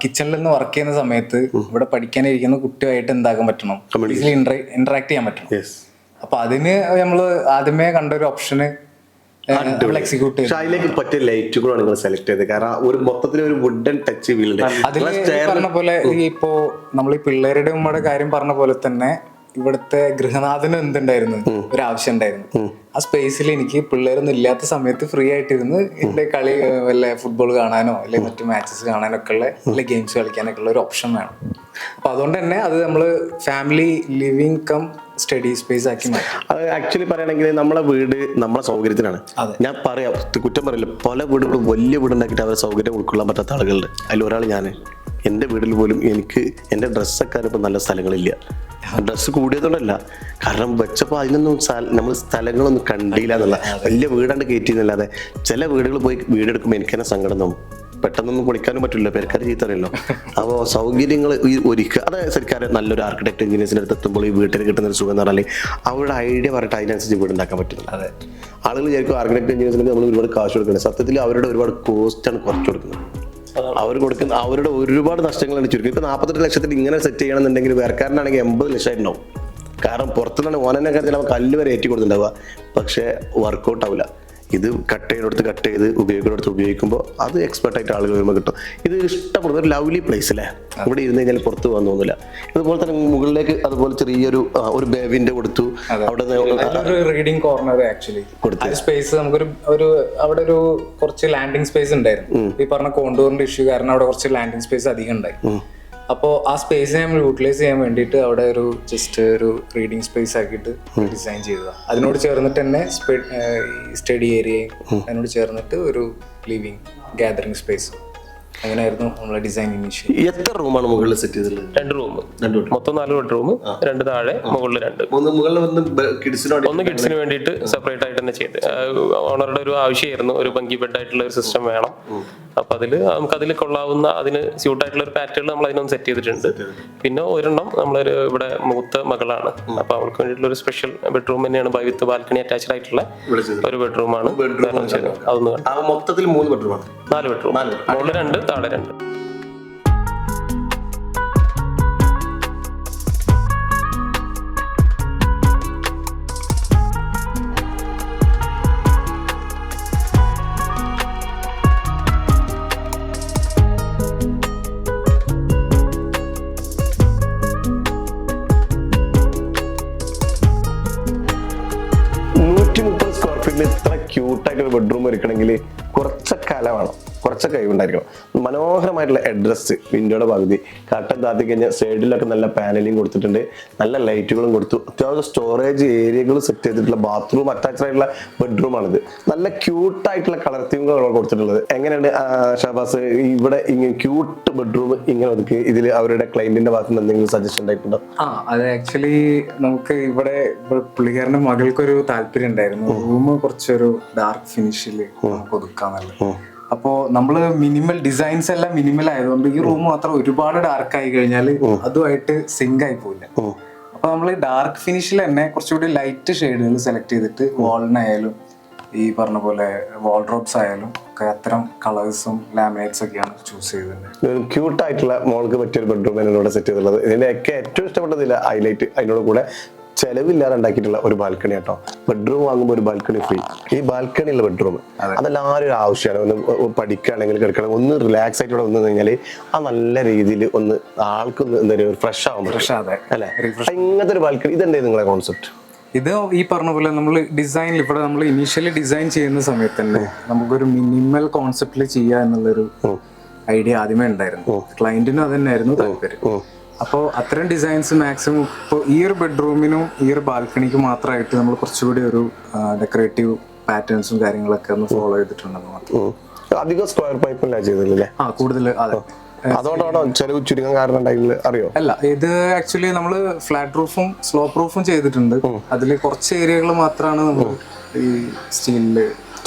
കിച്ചണിൽ നിന്ന് വർക്ക് ചെയ്യുന്ന സമയത്ത് ഇവിടെ പഠിക്കാനിരിക്കുന്ന കുട്ടിയായിട്ട് എന്താക്കാൻ പറ്റണം? ഇന്ററാക്ട് ചെയ്യാൻ പറ്റണം. അപ്പൊ അതിന് നമ്മൾ ആദ്യമേ കണ്ട ഒരു ഓപ്ഷന് അതിലേക്ക് പറ്റിയ ലൈറ്റുകളാണ് നിങ്ങൾ സെലക്ട് ചെയ്തത്. കാരണം ഒരു മൊത്തത്തിൽ ഒരു വുഡൻ ടച്ച് വീലുണ്ട് അതിൽ പറഞ്ഞ പോലെ ഇപ്പോ നമ്മൾ ഈ പിള്ളേരുടെ ഉമ്മയുടെ കാര്യം പറഞ്ഞ പോലെ തന്നെ ഇവിടുത്തെ ഗൃഹനാഥന് എന്തുണ്ടായിരുന്നു? ഒരു ആവശ്യം ഉണ്ടായിരുന്നു ആ സ്പേസിൽ എനിക്ക് പിള്ളേരൊന്നും ഇല്ലാത്ത സമയത്ത് ഫ്രീ ആയിട്ടിരുന്ന് ഇവിടെ കളി വല്ല ഫുട്ബോൾ കാണാനോ അല്ലെങ്കിൽ മറ്റു മാച്ചസ് കാണാനോ ഒക്കെ ഉള്ള അല്ലെങ്കിൽ ഗെയിംസ് കളിക്കാനൊക്കെ ഉള്ള ഒരു ഓപ്ഷൻ വേണം. അപ്പൊ അതുകൊണ്ട് തന്നെ അത് നമ്മൾ family living cum study space ആക്കി അത് ആക്ച്വലി പറയുകയാണെങ്കിൽ നമ്മളെ വീട് നമ്മളെ സൗകര്യത്തിനാണ്. ഞാൻ പറയാം കുറ്റം പറയില്ല. പല വീടുകളും വലിയ വീടുണ്ടാക്കിയിട്ട് അവരെ സൗകര്യം ഉൾക്കൊള്ളാൻ പറ്റാത്ത ആളുകളുണ്ട്. അതിൽ ഒരാൾ ഞാൻ എന്റെ വീട്ടിൽ പോലും എനിക്ക് എന്റെ ഡ്രസ്സൊക്കെ ഇപ്പം നല്ല സ്ഥലങ്ങളില്ല. ഡ്രസ്സ് കൂടിയതുകൊണ്ടല്ല കാരണം വെച്ചപ്പോൾ അതിനൊന്നും നമ്മൾ സ്ഥലങ്ങളൊന്നും കണ്ടില്ല എന്നുള്ള വലിയ വീടാണ്ട് കയറ്റിയെന്നല്ലാതെ ചില വീടുകൾ പോയി വീടെടുക്കുമ്പോൾ എനിക്ക് തന്നെ സങ്കടം തോന്നും. പെട്ടെന്നൊന്നും പൊളിക്കാനും പറ്റില്ല പേർക്കാർ ചീത്തറിയല്ലോ. അപ്പോൾ സൗകര്യങ്ങൾ ഈ ഒരുക്കുക അത് സർക്കാർ നല്ലൊരു ആർക്കിടെക്ട് എഞ്ചിനീയേഴ്സിന്റെ അടുത്ത് എത്തുമ്പോൾ ഈ വീട്ടിൽ കിട്ടുന്ന ഒരു സുഖം എന്ന് പറഞ്ഞാൽ അവരുടെ ഐഡിയ പറഞ്ഞിട്ട് അതിനനുസരിച്ച് വീട് ഉണ്ടാക്കാൻ പറ്റില്ല. അതെ. ആളുകൾ വിചാരിക്കും ആർക്കിടെക്ട് എഞ്ചിനീയേഴ്സിനൊക്കെ നമ്മൾ ഒരുപാട് കാശ് കൊടുക്കുന്നത് സത്യത്തിൽ അവരുടെ ഒരുപാട് കോസ്റ്റാണ് കുറച്ച് കൊടുക്കുന്നത്. അവർ കൊടുക്കുന്ന അവരുടെ ഒരുപാട് നഷ്ടങ്ങളാണ് ചുരുക്കം. ഇപ്പൊ നാൽപ്പത്തെട്ട് ലക്ഷത്തിൽ ഇങ്ങനെ സെറ്റ് ചെയ്യണമെന്നുണ്ടെങ്കിൽ വേർക്കാരനാണെങ്കിൽ എൺപത് ലക്ഷം ഉണ്ടാവും കാരണം പുറത്തുനിന്നാണ് ഓനനൊക്കെ ചിലപ്പോൾ കല്ല് വരെ ഏറ്റി കൊടുത്തിട്ടുണ്ടാവുക. പക്ഷേ വർക്കൗട്ട് ആവില്ല ഇത് കട്ട് ചെയ്തെടുത്ത് കട്ട് ചെയ്ത് ഉപയോഗിക്കുന്നിടത്ത് ഉപയോഗിക്കുമ്പോൾ അത് എക്സ്പെർട്ട് ആയിട്ട് ആളുകൾ വരുമ്പോൾ കിട്ടും. ഇത് ഇഷ്ടപ്പെടുന്ന ഒരു ലവ്ലി പ്ലേസ് അല്ലേ ഇവിടെ ഇരുന്ന് കഴിഞ്ഞാൽ പുറത്ത് പോകാൻ തോന്നില്ല ഇതുപോലെ തന്നെ മുകളിലേക്ക് അതുപോലെ ചെറിയൊരു ഒരു ബേവിന്റെ കൊടുത്തു. അവിടെ റീഡിംഗ് കോർണർ ആക്ച്വലി കൊടുത്തു. സ്പേസ് നമുക്കൊരു ഒരു അവിടെ ഒരു കുറച്ച് ലാൻഡിംഗ് സ്പേസ് ഉണ്ടായിരുന്നു. ഈ പറഞ്ഞ കോണ്ടൂറിന്റെ ഇഷ്യൂ കാരണം അവിടെ കുറച്ച് ലാൻഡിംഗ് സ്പേസ് അധികം ഉണ്ടായി. അപ്പോൾ ആ സ്പേസ് നമ്മൾ യൂട്ടിലൈസ് ചെയ്യാൻ വേണ്ടിയിട്ട് അവിടെ ഒരു ജസ്റ്റ് ഒരു റീഡിങ് സ്പേസ് ആക്കിയിട്ട് ഡിസൈൻ ചെയ്തതാണ് അതിനോട് ചേർന്നിട്ട് തന്നെ സ്റ്റഡി ഏരിയയും അതിനോട് ചേർന്നിട്ട് ഒരു ലിവിങ് ഗാദറിംഗ് സ്പേസ് അങ്ങനെയായിരുന്നു നമ്മളെ ഡിസൈൻ ഇനിഷ്യൽ എത്ര റൂമാണ് മുകളിൽ സെറ്റ് ചെയ്തിട്ടുള്ളത്? രണ്ട് റൂം രണ്ട് മൊത്തം നാല് ബെഡ്റൂം രണ്ട് താഴെ മുകളിൽ രണ്ട്. ഒന്ന് മുകളിൽ വന്ന് കിഡ്സിനോട് ഒന്ന് കിഡ്സിന് വേണ്ടിയിട്ട് സെപ്പറേറ്റ് ആയിട്ട് തന്നെ ചെയ്ത്. ഓണറുടെ ഒരു ആവശ്യമായിരുന്നു. ഒരു ബങ്കി ബെഡ് ആയിട്ടുള്ള ഒരു സിസ്റ്റം വേണം. അപ്പൊ അതിൽ നമുക്ക് അതിൽ കൊള്ളാവുന്ന അതിന് സ്യൂട്ട് ആയിട്ടുള്ള ഒരു പാറ്റേൺ നമ്മൾ അതിനൊന്ന് സെറ്റ് ചെയ്തിട്ടുണ്ട്. പിന്നെ ഒരെണ്ണം നമ്മളൊരു ഇവിടെ മൂത്ത മകളാണ്. അപ്പൊ അവൾക്ക് വേണ്ടിയിട്ടുള്ള ഒരു സ്പെഷ്യൽ ബെഡ്റൂം തന്നെയാണ് ബൈ വിത്ത് ബാൽക്കണി അറ്റാച്ച്ഡ് ആയിട്ടുള്ള ഒരു ബെഡ്റൂമാണ് അതൊന്ന് മൊത്തത്തിൽ മൂന്ന് ബെഡ്റൂമാണ് നാല് ബെഡ്റൂം മുകളിൽ രണ്ട് താഴെ രണ്ട്. ഇത്ര ക്യൂട്ടായിട്ട് ഒരു ബെഡ്റൂം ഒരുക്കണമെങ്കിൽ കുറച്ചൊക്കെ കല വേണം കുറച്ചൊക്കെ കഴിവുണ്ടായിരിക്കണം. മനോഹരമായിട്ടുള്ള അഡ്രസ് വിൻഡോയുടെ പകുതി. കട്ടൻ താത്തി കഴിഞ്ഞാൽ സൈഡിലൊക്കെ നല്ല പാനലിങ് കൊടുത്തിട്ടുണ്ട്. നല്ല ലൈറ്റുകളും കൊടുത്തു. അത്യാവശ്യം സ്റ്റോറേജ് ഏരിയകൾ സെറ്റ് ചെയ്തിട്ടുള്ള ബാത്റൂം അറ്റാച്ച്ഡ് ആയിട്ടുള്ള ബെഡ്റൂമാണിത് നല്ല ക്യൂട്ടായിട്ടുള്ള കളർ തീമുകളാണ് കൊടുത്തിട്ടുള്ളത്. എങ്ങനെയാണ് ഷാബാസ് ഇവിടെ ഇങ്ങനെ ക്യൂട്ട് ബെഡ്റൂം ഇങ്ങനെ ഒതുക്കി ഇതിൽ അവരുടെ ക്ലൈന്റിന്റെ ഭാഗത്ത് നിന്ന് എന്തെങ്കിലും സജഷൻ ഉണ്ടായിട്ടുണ്ടോ? ആ അത് ആക്ച്വലി നമുക്ക് ഇവിടെ പുള്ളിക്കാരന്റെ മകൾക്കൊരു താല്പര്യം ഉണ്ടായിരുന്നു. റൂം കുറച്ചൊരു ഡാർക്ക് ഫിനിഷിൽ നമുക്ക് അപ്പോ നമ്മൾ മിനിമൽ ഡിസൈൻസ് എല്ലാം മിനിമൽ ആയതുകൊണ്ട് ഈ റൂം മാത്രം ഒരുപാട് ഡാർക്ക് ആയി കഴിഞ്ഞാൽ അതുമായിട്ട് സിങ്ക് ആയി പോയില്ല അപ്പൊ നമ്മൾ ഡാർക്ക് ഫിനിഷിൽ തന്നെ കുറച്ചുകൂടി ലൈറ്റ് ഷെയ്ഡുകൾ സെലക്ട് ചെയ്തിട്ട് വാളിനായാലും ഈ പറഞ്ഞ പോലെ വാൾഡ്രോബ്സ് ആയാലും ഒക്കെ അത്തരം കളേഴ്സും ലാമിനേറ്റ്സ് ഒക്കെയാണ് ചൂസ് ചെയ്തത് ക്യൂട്ട് ആയിട്ടുള്ള മോൾക്ക് പറ്റിയ ഒരു ബെഡ്റൂം സെറ്റ് ചെയ്തിട്ടുള്ളത്. ഇതിന്റെ ഒക്കെ ഏറ്റവും ഇഷ്ടപ്പെട്ടതില്ല ഹൈലൈറ്റ് അതിനോട് കൂടെ ചെലവില്ലാതെ ഉണ്ടാക്കിയിട്ടുള്ള ഒരു ബാൽക്കണി കേട്ടോ ബെഡ്റൂം വാങ്ങുമ്പോൾ ഒരു ബാൽക്കണി ഫ്രീ ഈ ബാൽക്കണി ഉള്ള ബെഡ്റൂം അതെല്ലാവരും ഒരു ആവശ്യമാണ്. ഒന്ന് പഠിക്കുകയാണെങ്കിൽ കിടക്കണം. ഒന്ന് റിലാക്സ് ആയിട്ട് ഇവിടെ വന്നു കഴിഞ്ഞാൽ ആ നല്ല രീതിയിൽ ഒന്ന് ആൾക്ക് എന്താ ഫ്രഷ് ആവും അല്ലേ? ഇങ്ങനത്തെ ഒരു ബാൽക്കണി ഇതെന്തേ നിങ്ങളെ കോൺസെപ്റ്റ് ഇത് ഈ പറഞ്ഞ പോലെ നമ്മൾ ഡിസൈനിൽ ഇവിടെ നമ്മൾ ഇനീഷ്യലി ഡിസൈൻ ചെയ്യുന്ന സമയത്ത് തന്നെ നമുക്കൊരു മിനിമൽ കോൺസെപ്റ്റിൽ ചെയ്യുക എന്നുള്ളൊരു ഐഡിയ ആദ്യമേ ഉണ്ടായിരുന്നു. ക്ലയന്റിനും അത് തന്നെയായിരുന്നു താല്പര്യം. അപ്പോൾ അത്തരം ഡിസൈൻസ് മാക്സിമം ഇപ്പോൾ ഈ ഒരു ബെഡ്റൂമിനും ഈ ഒരു ബാൽക്കണിക്കും മാത്രമായിട്ട് നമ്മൾ കുറച്ചുകൂടി ഒരു ഡെക്കറേറ്റീവ് പാറ്റേൺസും കാര്യങ്ങളൊക്കെ ഒന്ന് ഫോളോ ചെയ്തിട്ടുണ്ടെന്ന് മാത്രം. അധികം സ്ക്വയർ പൈപ്പല്ല ചെയ്തില്ലേ ആ കൂടുതൽ അതെ. അതുകൊണ്ടാണോ ചെലവ് ചുരുങ്ങാൻ കാരണം അറിയോ? അല്ല ഇത് ആക്ച്വലി നമ്മൾ ഫ്ലാറ്റ് റൂഫും സ്ലോപ്പ് റൂഫും ചെയ്തിട്ടുണ്ട്. അതിൽ കുറച്ച് ഏരിയകൾ മാത്രമാണ് നമ്മൾ ഈ സ്റ്റീലിൽ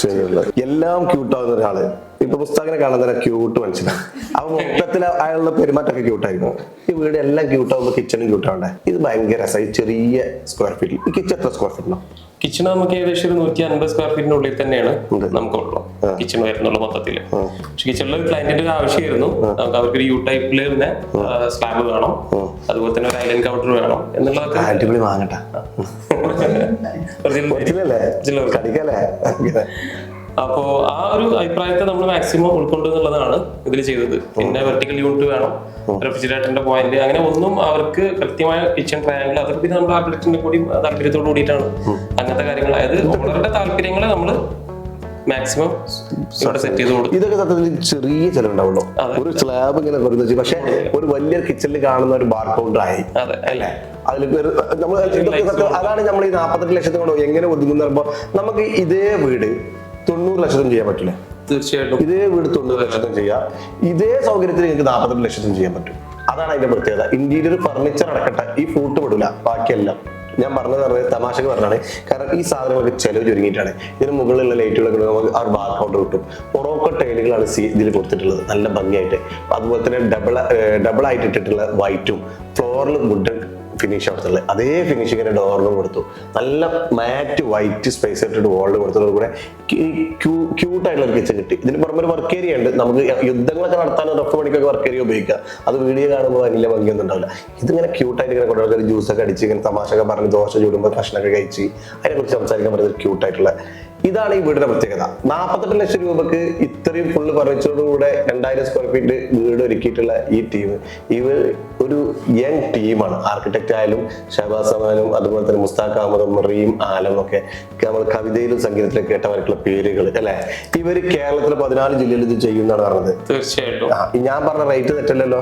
ചെയ്യുന്നത് എല്ലാം ക്യൂട്ട് ആവുന്ന ഒരാൾ. ഇപ്പൊ പുസ്തകനെ കാണാൻ തന്നെ ക്യൂട്ട് മനസ്സിലാവും അപ്പൊ മൊത്തത്തിൽ അയാളുടെ പെരുമാറ്റമൊക്കെ ക്യൂട്ടായിരുന്നു ഈ വീട് എല്ലാം ക്യൂട്ടാവുമ്പോ കിച്ചണും ക്യൂട്ടാവണ്ടേ ഇത് ഭയങ്കര രസമായി ചെറിയ സ്ക്വയർ ഫീറ്റിൽ ഈ കിച്ചൺ എത്ര സ്ക്വയർ ഫീറ്റിനോ കിച്ചൺ നമുക്ക് ഏകദേശം ഒരു നൂറ്റി അൻപത് സ്ക്വയർ ഫീറ്റിന്റെ ഉള്ളിൽ തന്നെയാണ്. നമുക്കുള്ളൂ കിച്ചൺ വരുന്നുള്ള മൊത്തത്തിൽ പക്ഷെ കിച്ചണിൽ ഒരു ക്ലയന്റിന്റെ ഒരു ആവശ്യമായിരുന്നു. നമുക്ക് അവർക്ക് ഒരു യു ടൈപ്പിൽ തന്നെ സ്ലാബ് വേണം. അതുപോലെ തന്നെ ഒരു ഐലൻഡ് കൗണ്ടർ വേണം എന്നുള്ളതൊക്കെ. അടിപൊളി വാങ്ങട്ടെ അപ്പോ ആ ഒരു അഭിപ്രായത്തെ നമ്മൾ മാക്സിമം ഉൾക്കൊണ്ടു എന്നുള്ളതാണ് ഇതിൽ ചെയ്തത്. പിന്നെ വെർട്ടിക്കൽ യൂണിറ്റ് വേണം. റെഫ്രിജറേറ്ററിന്റെ പോയിന്റ് അങ്ങനെ ഒന്നും അവർക്ക് കൃത്യമായ കിച്ചൺ ട്രയാങ്കിൾ അതൊക്കെ പിന്നെ നമ്മൾ ആർക്കിടെക്ടിന്റെ കൂടി താല്പര്യത്തോട് കൂടിയിട്ടാണ് അങ്ങനത്തെ കാര്യങ്ങൾ അതായത് ഓണറുടെ താല്പര്യങ്ങളെ നമ്മൾ മാക്സിമം സെറ്റ് ചെയ്ത് കൊടുത്തു. ഇതൊക്കെ സത്യത്തിൽ ചെറിയ ചെലവുണ്ടാവുള്ളൂ. ഒരു സ്ലാബ് ഇങ്ങനെ വെറുതെ പക്ഷെ ഒരു വലിയ കിച്ചണിൽ കാണുന്ന ഒരു ബാർ അതെ. അല്ലേ? അതിൽ നമ്മൾ അതാണ് നമ്മൾ ഈ നാൽപ്പത്തെട്ട് ലക്ഷത്തിന് കൊണ്ട് എങ്ങനെ ഒതുങ്ങുന്ന പറയുമ്പോൾ നമുക്ക് ഇതേ വീട് തൊണ്ണൂറ് ലക്ഷത്തിന് ചെയ്യാൻ പറ്റില്ലേ? തീർച്ചയായിട്ടും. ഇതേ വീട് തൊണ്ണൂറ് ലക്ഷത്തിന് ചെയ്യാം. ഇതേ സൗകര്യത്തിൽ നിങ്ങൾക്ക് നാൽപ്പത്തെട്ട് ലക്ഷത്തിന് ചെയ്യാൻ പറ്റും. അതാണ് അതിന്റെ പ്രത്യേകത. ഇന്റീരിയർ ഫർണിച്ചർ അടക്കട്ടെ ഈ ഫൂട്ട് പെടില്ല ബാക്കിയെല്ലാം. ഞാൻ പറഞ്ഞത് പറഞ്ഞത് തമാശക്ക് പറഞ്ഞാണ് കാരണം ഈ സാധനങ്ങൾക്ക് ചെലവ് ചുരുങ്ങിയിട്ടാണ് ഇതിന് മുകളിലുള്ള ലൈറ്റുകളൊക്കെ നമുക്ക് ആ ബാക്ക് കൗണ്ടർ കിട്ടും. പൊറോക്ക ടൈലുകളാണ് സി ഇതിൽ കൊടുത്തിട്ടുള്ളത്. നല്ല ഭംഗിയായിട്ട്. അതുപോലെ തന്നെ ഡബിൾ ഡബിൾ ആയിട്ട് ഇട്ടിട്ടുള്ള വൈറ്റും ഫ്ലോറിൽ വുഡൻ ഫിനിഷ് അവിടുത്തെ അതേ ഫിനിഷിങ്ങിന്റെ ഡോറിനും കൊടുത്തു. നല്ല മാറ്റ് വൈറ്റ് സ്പേസ് ഇട്ടിട്ട് വാളിൽ കൊടുത്തതോട് കൂടെ ക്യൂട്ടായിട്ടുള്ള കിച്ചൺ കിട്ടി. ഇതിന് പുറമെ ഒരു വർക്ക് ഏരിയ ഉണ്ട്. നമുക്ക് യുദ്ധങ്ങളൊക്കെ നടത്താൻ റഫ് പണിക്കൊക്കെ വർക്ക് ഏരിയ ഉപയോഗിക്കുക അത് വീഡിയോ കാണുമ്പോൾ വലിയ ഭംഗിയൊന്നും ഉണ്ടാവില്ല. ഇതിങ്ങനെ ക്യൂട്ടായിട്ട് ഇങ്ങനെ കൊണ്ടുവരുന്ന ഒരു ജ്യൂസൊക്കെ അടിച്ച് ഇങ്ങനെ തമാശ ഒക്കെ പറഞ്ഞ് ദോശ ചൂടുമ്പോൾ ഭക്ഷണമൊക്കെ കഴിച്ച് അതിനെക്കുറിച്ച് സംസാരിക്കാൻ പറ്റുന്ന ക്യൂട്ട് ആയിട്ടുള്ള ഇതാണ് ഈ വീടിന്റെ പ്രത്യേകത. നാൽപ്പത്തെട്ട് ലക്ഷം രൂപക്ക് ഇത്രയും ഫുള്ള് ഫർണിച്ചറോടുകൂടെ രണ്ടായിരം സ്ക്വയർ ഫീറ്റ് വീട് ഒരുക്കിയിട്ടുള്ള ഈ ടീം ഇവർ ഒരു യങ് ടീമാണ് ആർക്കിടെക്റ്റ് ആയാലും ഷഹബാസ് അമാനും അതുപോലെ തന്നെ മുസ്താഖ് അഹമ്മദും റീം ആലും ഒക്കെ നമ്മൾ കവിതയിലും സംഗീതത്തിലും കേട്ടവർക്കുള്ള പേരുകൾ അല്ലെ? ഇവർ കേരളത്തിലെ പതിനാല് ജില്ലയിൽ ഇത് ചെയ്യുന്നതാണ് പറഞ്ഞത്. തീർച്ചയായിട്ടും. ഞാൻ പറഞ്ഞ റേറ്റ് തെറ്റല്ലല്ലോ.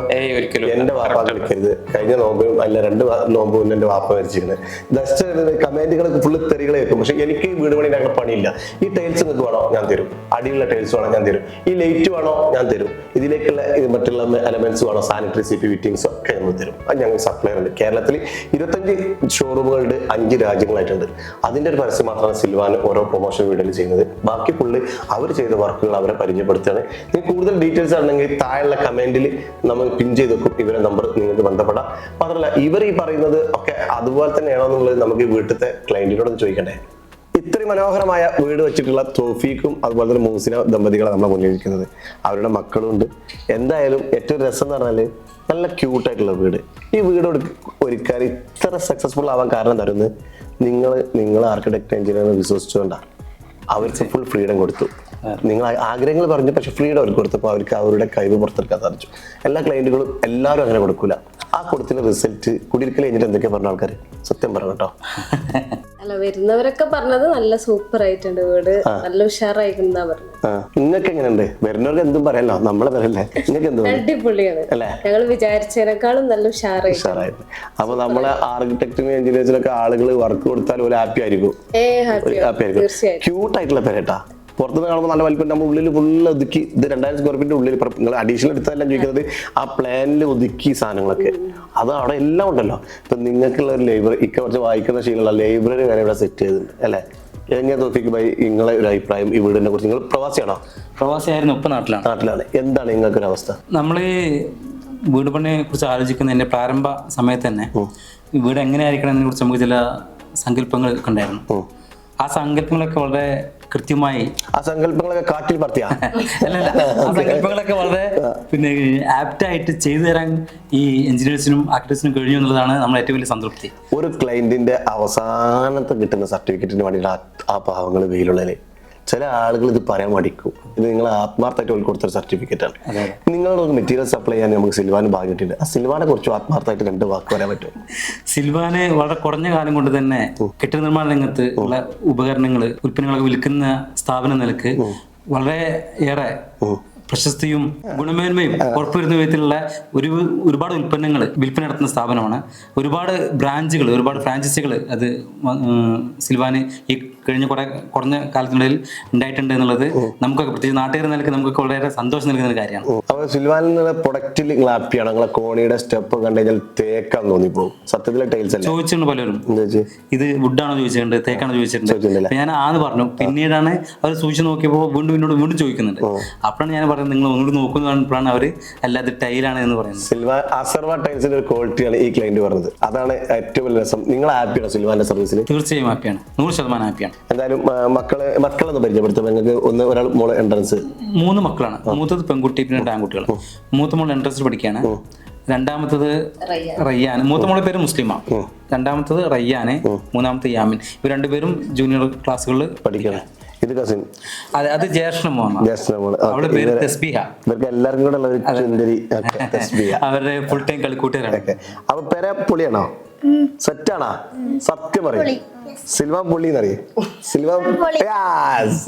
എന്റെ വാപ്പ കളിക്കരുത് കഴിഞ്ഞ നോമ്പും അല്ല രണ്ട് നോമ്പും എന്റെ വാപ്പ മരിച്ചിരുന്നത് ജസ്റ്റ് കമന്റുകൾ ഫുള്ള് തെറികളെ വെക്കും പക്ഷെ എനിക്ക് വീട് പണി ഞങ്ങൾ പണിയില്ല. ഈ ടൈൽസ് നിങ്ങൾക്ക് വേണോ? ഞാൻ തരും. അടിയുള്ള ടൈൽസ് വേണോ? ഞാൻ തരും. ഈ ലൈറ്റ് വേണോ? ഞാൻ തരും. ഇതിലേക്കുള്ള ഇത് മറ്റുള്ള എലമെന്റ്സ് വേണോ? സാനിറ്ററി സീറ്റ് ഫിറ്റിംഗ്സ് ഒക്കെ നമ്മൾ തരും. അത് ഞങ്ങൾ സപ്ലൈ ഉണ്ട്. കേരളത്തിൽ ഇരുപത്തഞ്ച് ഷോറൂമുകളുണ്ട് അഞ്ച് രാജ്യങ്ങളായിട്ടുണ്ട്. അതിന്റെ ഒരു പരസ്യം മാത്രമാണ് സിൽവാൻ ഓരോ പ്രൊമോഷൻ വീഡിയോയിൽ ചെയ്യുന്നത്. ബാക്കി ഫുള്ള് അവർ ചെയ്ത വർക്കുകൾ അവരെ പരിചയപ്പെടുത്തുകയാണ്. ഇനി കൂടുതൽ ഡീറ്റെയിൽസ് ആണെങ്കിൽ താഴെയുള്ള കമന്റിൽ നമ്മൾ പിൻ ചെയ്ത് വെക്കും. ഇവരെ നമ്പർ നിങ്ങൾക്ക് ബന്ധപ്പെടാം. മാത്രമല്ല ഇവർ ഈ പറയുന്നത് ഒക്കെ അതുപോലെ തന്നെയാണോ എന്നുള്ളത് നമുക്ക് വീട്ടിലത്തെ ക്ലയന്റിനോട് ചോദിക്കണ്ടേ? ഇത്രയും മനോഹരമായ വീട് വെച്ചിട്ടുള്ള തോഫീക്കും അതുപോലെ തന്നെ മൂസിന ദമ്പതികളെ നമ്മളെ മുന്നിൽ ഇരിക്കുന്നത് അവരുടെ മക്കളും ഉണ്ട്. എന്തായാലും ഏറ്റവും രസം എന്ന് പറഞ്ഞാൽ നല്ല ക്യൂട്ടായിട്ടുള്ള വീട്. ഈ വീട് ഒരുക്ക- ഒരുക്കാൻ ഇത്ര സക്സസ്ഫുൾ ആവാൻ കാരണം തരുന്നത് നിങ്ങൾ നിങ്ങൾ ആർക്കിടെക്ട് എഞ്ചിനീയർ വിശ്വസിച്ചുകൊണ്ടാണ് അവർക്ക് ഫുൾ ഫ്രീഡം കൊടുത്തു. നിങ്ങൾ ആഗ്രഹങ്ങൾ പറഞ്ഞു പക്ഷെ ഫ്രീഡം അവർക്ക് കൊടുത്തപ്പോൾ അവർക്ക് അവരുടെ കഴിവ് പുറത്തെടുക്കാൻ സാധിച്ചു. എല്ലാ ക്ലയന്റുകളും എല്ലാവരും അങ്ങനെ കൊടുക്കൂല. ആ കൊടുത്തിന് റിസൾട്ട് കുടിയിരിക്കൽ കഴിഞ്ഞിട്ട് എന്തൊക്കെയാ പറഞ്ഞ ആൾക്കാർ സത്യം പറഞ്ഞു കേട്ടോ. അല്ല വരുന്നവരൊക്കെ പറഞ്ഞത് നല്ല സൂപ്പർ ആയിട്ടുണ്ട് വീട്. നല്ല ഉഷാറായിരിക്കുന്നതാ പറഞ്ഞത്. നിങ്ങൾക്ക് എങ്ങനെയുണ്ട്? വരുന്നവർക്ക് എന്തും പറയാലോ? നമ്മളെ വരല്ലേ നിങ്ങൾക്ക് എന്ത്? അടിപൊളിയാണ്. ഞങ്ങൾ വിചാരിച്ചതിനേക്കാളും നല്ല ഉഷാറായി ഉഷാറായിരുന്നു അപ്പൊ നമ്മളെ ആർക്കിടെക്ടിനും എഞ്ചിനീയേഴ്സിനൊക്കെ ആളുകൾ വർക്ക് കൊടുത്താൽ ഒരു ഹാപ്പി ആയിരിക്കും. ഹാപ്പി ആയിരിക്കും. ക്യൂട്ട് ആയിട്ടുള്ള പേരേട്ടാ പുറത്തുനിന്ന് കാണുമ്പോൾ നല്ല വലിപ്പം. നമ്മൾ ഉള്ളിൽ ഫുള്ള് ഒതുക്കി ഇത് രണ്ടായിരം സ്ക്വയർ ഫീറ്റിന്റെ ഉള്ളിൽ നിങ്ങൾ അഡീഷണൽ എടുത്തതെല്ലാം ചോദിക്കുന്നത്? ആ പ്ലാനിൽ ഒതുക്കി സാധനങ്ങളൊക്കെ. അത് അവിടെ എല്ലാം ഉണ്ടല്ലോ. ഇപ്പൊ നിങ്ങൾക്കുള്ള ഒരു ലൈബ്രറി ഇക്ക കുറച്ച് വായിക്കുന്ന ശീലമുള്ള ലൈബ്രറി വരെ ഇവിടെ സെറ്റ് ചെയ്തിട്ടുണ്ട് അല്ലേ? എങ്ങനെ തോഫിക്ക് ബൈ നിങ്ങളെ ഒരു അഭിപ്രായം ഈ വീടിനെ കുറിച്ച്? നിങ്ങൾ പ്രവാസിയാണോ? പ്രവാസിയായിരുന്നു ഇപ്പൊ നാട്ടിലാണ്. നാട്ടിലാണ്. എന്താണ് നിങ്ങൾക്ക് ഒരു അവസ്ഥ നമ്മൾ വീട് പണിയെ കുറിച്ച് ആലോചിക്കുന്നതിന്റെ പ്രാരംഭ സമയത്ത് തന്നെ വീട് എങ്ങനെ ആയിരിക്കണം എന്നതിനെ കുറിച്ച് നമുക്ക് ചില സങ്കല്പങ്ങൾ ഉണ്ടായിരുന്നു ആ സങ്കല്പങ്ങളൊക്കെ വളരെ കൃത്യമായി ആ സങ്കല്പങ്ങളൊക്കെ കാറ്റിൽ പറത്തിയ? അല്ലല്ല ആ സങ്കല്പങ്ങളൊക്കെ വളരെ പിന്നെ ആപ്റ്റ് ആയിട്ട് ചെയ്തു തരാൻ ഈ എഞ്ചിനീയേഴ്സിനും ആർക്കിടെക്ട്സിനും കഴിഞ്ഞു എന്നുള്ളതാണ് നമ്മൾ ഏറ്റവും വലിയ സംതൃപ്തി. ഒരു ക്ലയന്റിന്റെ അവസാനത്തെ കിട്ടുന്ന സർട്ടിഫിക്കറ്റിന് വേണ്ടിയിട്ട് ആ- ആ പാവങ്ങൾ വെയിലുള്ളതിൽ ചില ആളുകൾ ഇത് പറയാൻ മടിക്കും. ഇത് നിങ്ങൾ ആത്മാർത്ഥമായിട്ട് ഒരു കൊടുത്ത സർട്ടിഫിക്കറ്റ് ആണ്. നിങ്ങളൊരു മെറ്റീരിയൽ സപ്ലൈ ചെയ്യാൻ നമുക്ക് സിൽവാന് ഭാഗ്യമുണ്ട്. ആ സിൽവാനെ കുറിച്ച് ആത്മാർത്ഥമായിട്ട് രണ്ട് വാക്ക് പറയാൻ പറ്റും സിൽവാനെ വളരെ കുറഞ്ഞ കാലം കൊണ്ട് തന്നെ കെട്ടിട നിർമ്മാണ രംഗത്ത് ഉള്ള ഉപകരണങ്ങൾ ഉൽപ്പന്നങ്ങളൊക്കെ വിൽക്കുന്ന സ്ഥാപന നിലയ്ക്ക് വളരെ ഏറെ പ്രശസ്തിയും ഗുണമേന്മയും ഉറപ്പുവരുന്ന വിധത്തിലുള്ള ഒരു ഒരുപാട് ഉൽപ്പന്നങ്ങൾ വിൽപ്പന നടത്തുന്ന സ്ഥാപനമാണ്. ഒരുപാട് ബ്രാഞ്ചുകൾ ഒരുപാട് ഫ്രാഞ്ചൈസികൾ അത് സിൽവാന് ഈ കഴിഞ്ഞ കുറെ കുറഞ്ഞ കാലത്തിനിടയിൽ ഉണ്ടായിട്ടുണ്ട് എന്നുള്ളത് നമുക്കൊക്കെ പ്രത്യേകിച്ച് നാട്ടുകാർ നിലയ്ക്ക് നമുക്കൊക്കെ വളരെ സന്തോഷം നൽകുന്ന ഒരു കാര്യമാണ്. അപ്പൊ സിൽവാനിൽ നിന്നുള്ള പ്രൊഡക്റ്റിൽ നിങ്ങൾ ഹാപ്പിയാണ് നിങ്ങളെ കോണിയുടെ സ്റ്റെപ്പ് കണ്ടു കഴിഞ്ഞാൽ തേക്കാൻ തോന്നിപ്പോകും സത്യത്തിലെ ടൈൽസ് അല്ല? ചോദിച്ചിട്ടുണ്ട് പലരും. ഇത് വുഡാണോ ചോദിച്ചിട്ടുണ്ട് തേക്കാണോ ചോദിച്ചിട്ടുണ്ട്? ഞാൻ ആന്ന് പറഞ്ഞു പിന്നീടാണ് അവർ സൂക്ഷിച്ച് നോക്കിയപ്പോൾ വീണ്ടും വീണ്ടും വീണ്ടും ചോദിക്കുന്നുണ്ട്. അപ്പോഴാണ് ഞാൻ പറയുന്നത് നിങ്ങൾ ഒന്നുകൂടി നോക്കുന്ന കാണുമ്പോഴാണ് അവർ അല്ലാതെ ടൈലാണ് എന്ന് പറയുന്നത്. സിൽവർ അസർവ ടൈൽസിന്റെ ഒരു ക്വാളിറ്റിയാണ് ഈ ക്ലൈന്റ് പറഞ്ഞത്. അതാണ് ഏറ്റവും വലിയ രസം. നിങ്ങൾ ഹാപ്പിയാണ് സിൽവാന്റെ സർവീസിൽ തീർച്ചയായും ഹാപ്പിയാണ് നൂറ് ശതമാനം ഹാപ്പിയാണ് എന്തായാലും മക്കളെ മക്കളൊന്ന് പരിചയപ്പെടുത്തും. നിങ്ങൾക്ക് ഒന്ന് ഒരാൾ മോളെ എൻട്രൻസ് മൂന്ന് മക്കളാണ്. മൂത്തത് പെൺകുട്ടി പിന്നെ രണ്ട് ആൺകുട്ടികൾ മൂത്ത മോൾ എൻട്രൻസ് പഠിക്കുകയാണ്. രണ്ടാമത്തത് റയ്യാൻ. മൂത്ത മോളെ പേര് മുസ്ലിമാ. രണ്ടാമത്തത് റയ്യാന്. മൂന്നാമത്തെ യാമിൻ. ഇവർ രണ്ടുപേരും ജൂനിയർ ക്ലാസ്സുകളിൽ പഠിക്കണം. ഇത് കസിൻ അത് ഇവർക്ക് എല്ലാവർക്കും കൂടെ ഉള്ള ഒരു. അവരുടെ ഫുൾ ടൈം കളിക്കൂട്ടുകാരാണ് ഒക്കെ. അപ്പൊ പെര പൊളിയാണോ? സെറ്റാണോ സത്യം പറയും. സിൽവ പുള്ളി എന്നറിയേ. Silva Yes.